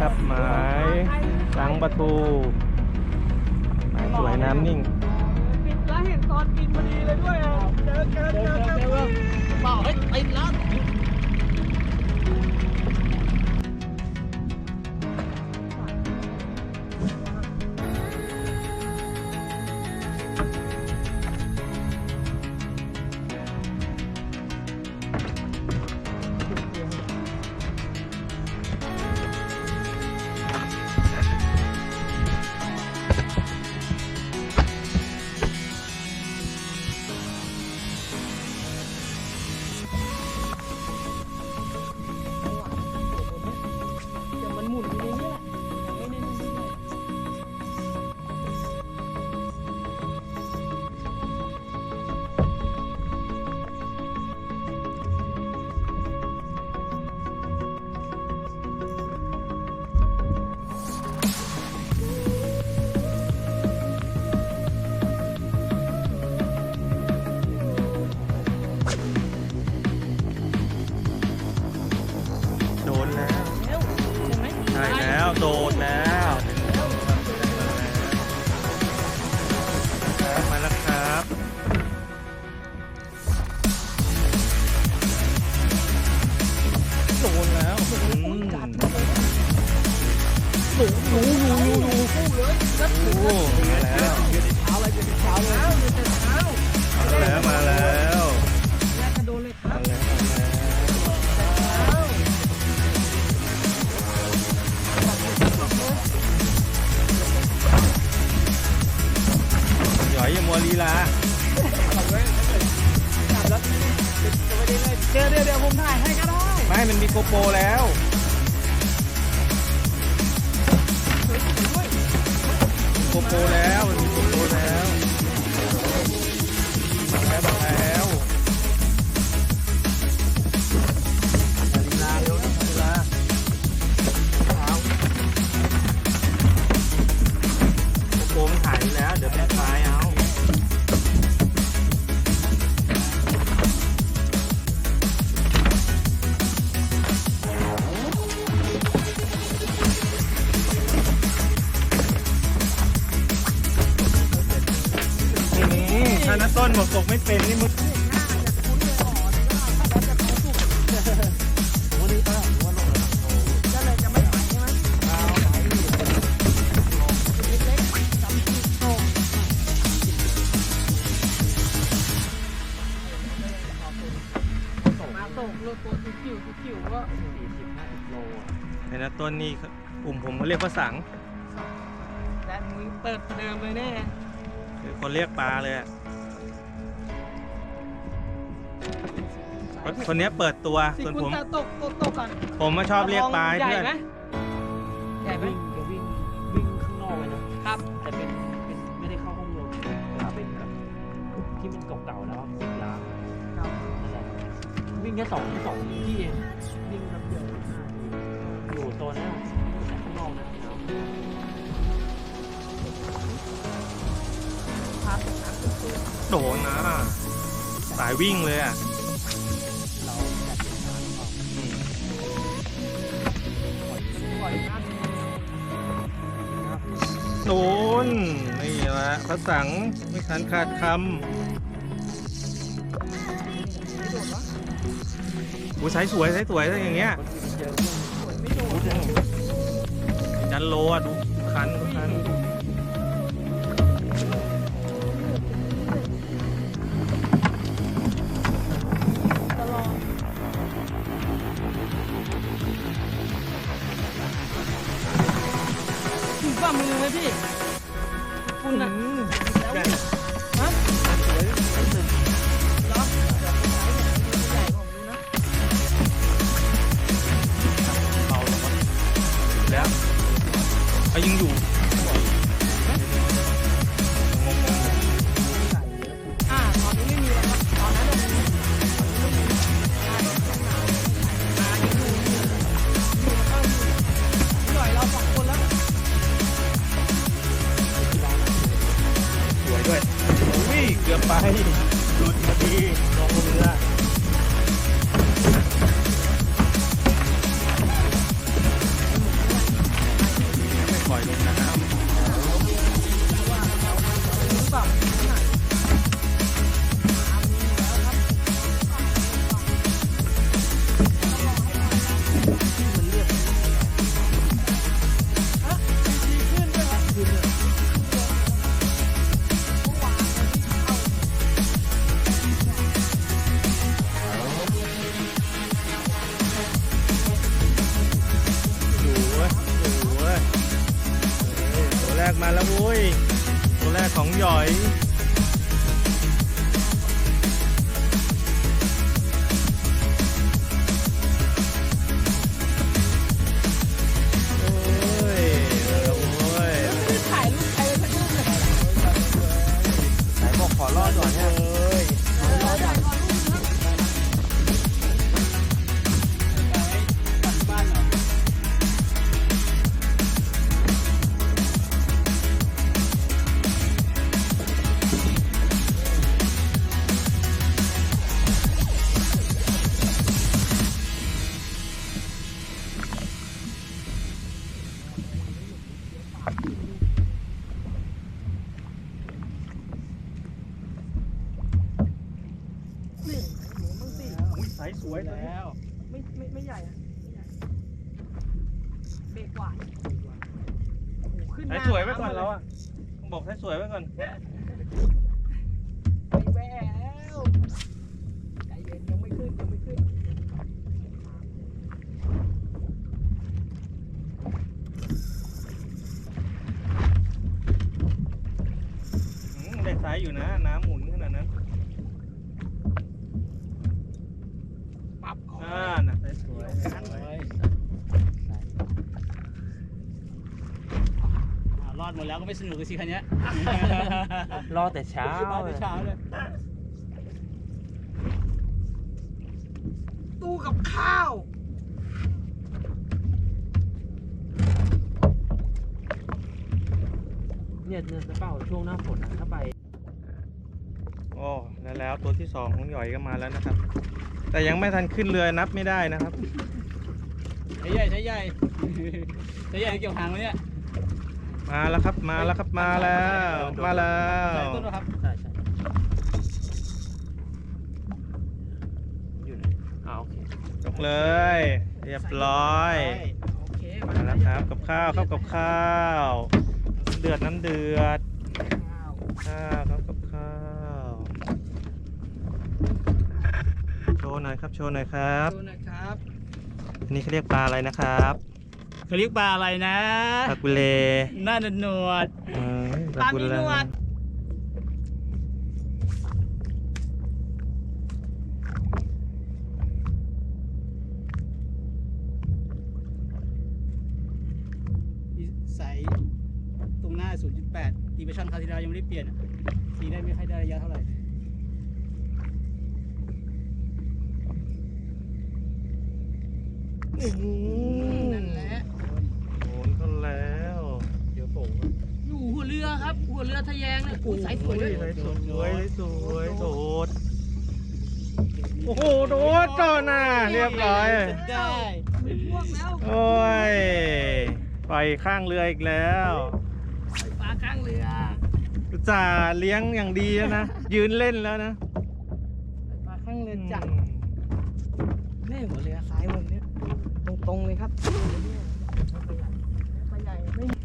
ครับไม้ยสังประตูหมาสวยน้ำนิ่งปิดแล้วเห็นตอนปิดพอดีเลยด้วยอะเจอเจอเจอเจอเปล่าเฮ้ยติดแล้ว โดนแล้วครับมาแล้วครับโดนแล้วอืมหนูหนูหนูหนูหนูคู่เลยแล้วโอ้ ผมถ่ายให้ก็ได้ไม่มันมีโกโปรแล้วโกโปรแล้วมันมีโกโปรแล้วมาแล้วมาแล้วมาลีลาเร็วนะมาลีลาเอาโกโปรมันหายแล้ว เดี๋ยวแบกไฟเอา นัต้นบอกตกไม่เป็นนี่มึงก็เลยจะไม่ไหวใช่ไหมมาส่งรถตัวจิ๋วจิ๋วก็สี่สิบห้าสิบโลไอ้นัต้นนี่กลุ่มผมเขาเรียกว่าสังและมึงเปิดประเดิมเลยแน่คือคนเรียกปลาเลยอะ คนคนเนี้ยเปิดตัวสิส่วนคุณผมจะตกตกตกก่อนผมมาชอบเรียกปลาให้ใหญ่เพื่อนไหมใหญ่ไหมวิ่งจะวิ่งวิ่งข้างนอกเลยนะครับ แต่เป็นเป็นไม่ได้เข้าห้องลมแต่เป็นแบบที่มันเก่าๆแล้วสิบล้านนั่นแหละวิ่งแค่สองสองที่เองวิ่งแป๊บเดียวอยู่โซนนั้นแต่ข้างนอกนะพาตกน้ำตื้นโดนนะ สายวิ่งเลยอะ นนี่ละพระสังไม่ขันขาดคำอู้สายสวยสายสวยถ้าอย่างเงี้ยดันโลอะดูคันคันตลอดถึงฝ่ามือไหมพี่ คุณน่ะแล้วเนี่ยฮะเหรอเดี๋ยวผมใช้เนี่ยใหญ่กว่าผมดูนะเบาแล้วมั้งแล้วเอายังอยู่ กมาแล้ววุ้ยตัวแรกของหยอย วยตัวนี้แล้วไม่ไม่ไม่ใหญ่อะไม่ใหญ่เบรกกว่าโอ้โหขึ้นหสายน้าสวยไว้ก่อนเราอะต้องบอกสายสวยไว้ก่อน ไปแววใจเย็นยังไม่ขึ้นยังไม่ขึ้น อืมได้สายอยู่นะ น้ำหมุนขนาดนั้น ปับ อ่าน่ะสายสวย ร อดหมดแล้วก็ไม่สนุกเลยสิคันเนี้ยรอแต่เช้ารอแต่เช้าเลย ตู้กับข้าว เนี่ยเนี่ยจะเป้าช่วงหน้าฝนนะถ้าไปโอ้แล้วแล้วตัวที่สองของหยอยก็มาแล้วนะครับ แต่ยังไม่ทันขึ้นเรือนับไม่ได้นะครับ ใช้ใหญ่ใช้ใหญ่ใช้ใหญ่เกี่ยวหางเลยเนี่ย มาแล้วครับมาแล้วครับมาแล้วมาแล้วใช่ต้นครับใช่ใช่อยู่ไหนอ่าโอเคยกเลย เรียบร้อยโอเคมาแล้วครับกับข้าวครับกับข้าว เดือดน้ำเดือดข้าวข้าวครับกับข้าวโชว์หน่อยครับโชว์หน่อยครับดูนะครับอันนี้เขาเรียกปลาอะไรนะครับ เขาเรียกปลาอะไรนะปลากุเลหน้าหนวดอ้ยปลามีหนวดใสตรงหน้า 0.8ตีไปชั่นคาที่แล้วยังไม่ได้เปลี่ยนอะตีได้ไม่ค่อยได้ระยะเท่าไหร่อือหือ นั่นแหละ โดนก็แล้วเดี๋ยวผม อยู่หัวเรือ ครับหัวเรือทะแยงเนี่ยโอ้ยสายสวยเลยสวยสวยสวยโดดโอ้โหโดดต่อหน้าเรียบร้อยได้มีพวกแล้วโอ้ยปล่อยข้างเรืออีกแล้วปลาข้างเรืออุตส่าห์เลี้ยงอย่างดีแล้วนะ ยืนเล่นแล้วนะปลาข้างเรือจัดแน่หัวเรือซ้ายมุมเนี้ยตรงๆเลยครับปลาใหญ่ไม่มี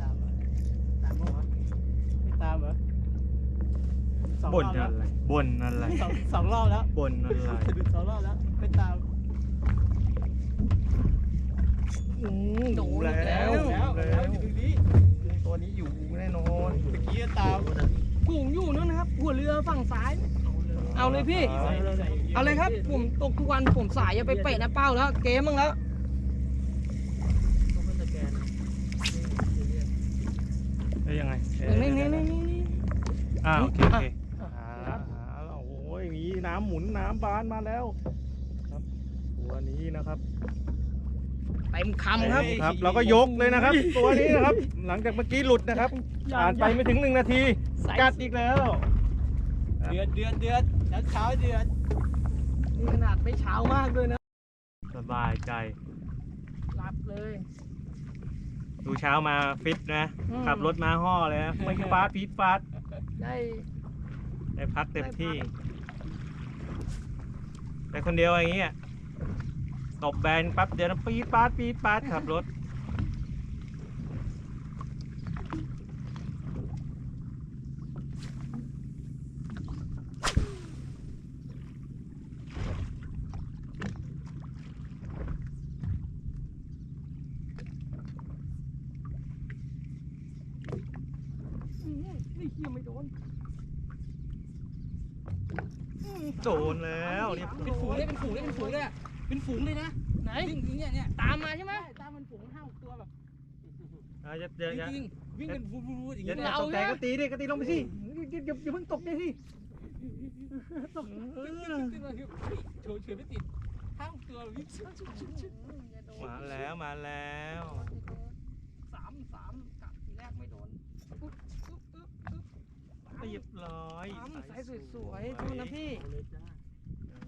ตามเหรอตามเหรอไม่ตามเหรอสองร บ่น อบแล้ อะ ว ไรบ่นอะไร สองสองรอบแล้ว ไรสองรอบแล้วไม่ตามอืมโดนแล้วแล้วแล้วอยู่ตรงนี้ตัวนี้อยู่แน่นอนเมื่อกี้ตามกูอยู่นั่นนะครับ หัวเรือฝั่งซ้าย เอาเลยพี่ เอาเลยครับ ผมตกทุกวันผมสายอย่าไปเปะนะเป้าแล้ว เกมมึงแล้วแล้ยังไงนี่นี่นี่นี่นี่อ่าโอเคโอเค อะ อ่าแล้วโอ้ยมี น้ำหมุนน้ำบานมาแล้ว ครับตัวนี้นะครับเต็มคำครับ ครับ เราก็ยกเลยนะครับ ตัวนี้นะครับ หลังจากเมื่อกี้หลุดนะครับผ่านไปไม่ถึงหนึ่งนาที กัดอีกแล้ว เดือดเดือดเดือดแล้วเช้าเดือดนี่ขนาดไม่เช้ามากด้วยนะ สบายใจหลับเลย ดูเช้ามาฟิตนะอืมขับรถมาห่อเลยนะไม่ฟาดพีดฟาดได้ได้พักเต็มที่ ไปคนเดียวอย่างเงี้ยตบแบนปั๊บเดี๋ยวปี๊ดปาดปี๊ดปาดขับรถ นี่เฮีไม่โดน โดนแล้วเรียบเป็นฝูงเลยเป็นฝูงเลยเป็นฝูงเลยอะเป็นฝูงเลยนะไหนวิ่งเนี่ยเนี่ยตามมาใช่ไหม ใช่ตามมันฝูงห้าหกตัวแบบอะอย่าอย่าอย่าจริงๆวิ่งเป็นฟูฟูๆอย่างอย่านี้อย่าเลยตกใจก็ตีดิก็ตีลงไปสิอย่าอย่าอย่าเพิ่งตกใจสิขึ้นมาคือเฮ้ยเฉยเฉยไม่ติดห้าหกตัววิ่งชุบชุบชุบชุบอย่าโดนมาแล้วมาแล้วสามสามกัดทีแรกไม่โดนอุ๊บอุ๊บอุ๊บอุ๊บ เรียบร้อยสามสายสวยๆโทษนะพี่เอาเลยจ้าอ๋อ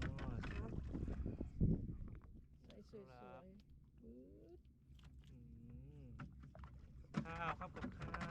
สายสวยๆปึ๊ดอืมข้าวครับกับข้าว